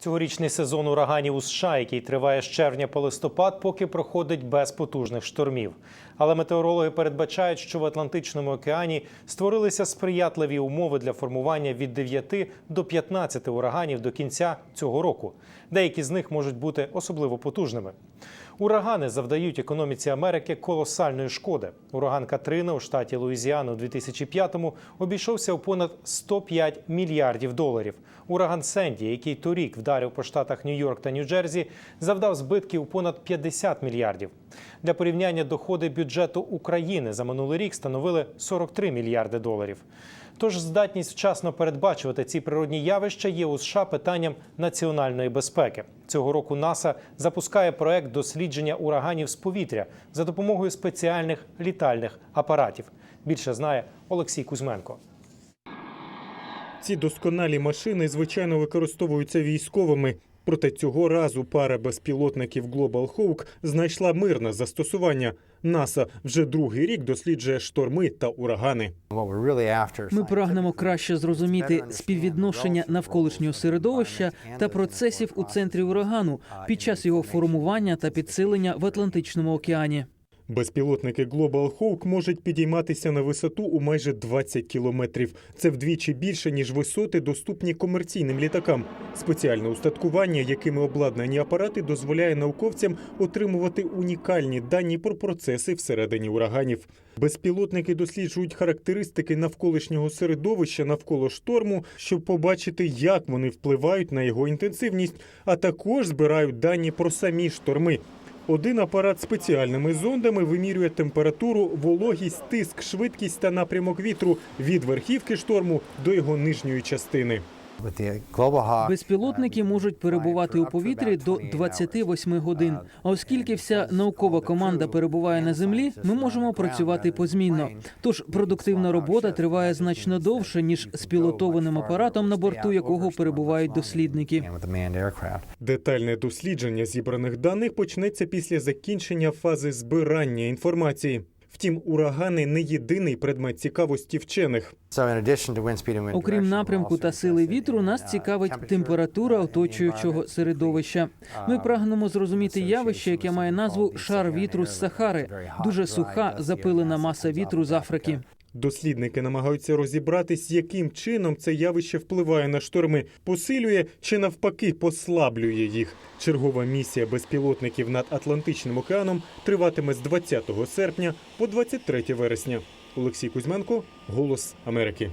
Цьогорічний сезон ураганів у США, який триває з червня по листопад, поки проходить без потужних штормів. Але метеорологи передбачають, що в Атлантичному океані створилися сприятливі умови для формування від 9 до 15 ураганів до кінця цього року. Деякі з них можуть бути особливо потужними. Урагани завдають економіці Америки колосальної шкоди. Ураган Катрина у штаті Луїзіану у 2005-му обійшовся у понад 105 мільярдів доларів. Ураган Сенді, який торік вдарив по штатах Нью-Йорк та Нью-Джерсі, завдав збитків понад 50 мільярдів. Для порівняння доходи бюджету України за минулий рік становили 43 мільярди доларів. Тож здатність вчасно передбачувати ці природні явища є у США питанням національної безпеки. Цього року НАСА запускає проект дослідження ураганів з повітря за допомогою спеціальних літальних апаратів. Більше знає Олексій Кузьменко. Ці досконалі машини, звичайно, використовуються військовими. Проте цього разу пара безпілотників Global Hawk знайшла мирне застосування. НАСА вже другий рік досліджує шторми та урагани. Ми прагнемо краще зрозуміти співвідношення навколишнього середовища та процесів у центрі урагану під час його формування та підсилення в Атлантичному океані. Безпілотники Global Hawk можуть підійматися на висоту у майже 20 кілометрів. Це вдвічі більше ніж висоти, доступні комерційним літакам. Спеціальне устаткування, якими обладнані апарати, дозволяє науковцям отримувати унікальні дані про процеси всередині ураганів. Безпілотники досліджують характеристики навколишнього середовища навколо шторму, щоб побачити, як вони впливають на його інтенсивність, а також збирають дані про самі шторми. Один апарат спеціальними зондами вимірює температуру, вологість, тиск, швидкість та напрямок вітру від верхівки шторму до його нижньої частини. Безпілотники можуть перебувати у повітрі до 28 годин. А оскільки вся наукова команда перебуває на землі, ми можемо працювати позмінно. Тож продуктивна робота триває значно довше ніж з пілотованим апаратом, на борту якого перебувають дослідники. Детальне дослідження зібраних даних почнеться після закінчення фази збирання інформації. Втім, урагани не єдиний предмет цікавості вчених. Окрім напрямку та сили вітру, нас цікавить температура оточуючого середовища. Ми прагнемо зрозуміти явище, яке має назву шар вітру з Сахари, дуже суха запилена маса вітру з Африки. Дослідники намагаються розібратись, яким чином це явище впливає на шторми, посилює чи навпаки послаблює їх. Чергова місія безпілотників над Атлантичним океаном триватиме з 20 серпня по 23 вересня. Олексій Кузьменко, Голос Америки.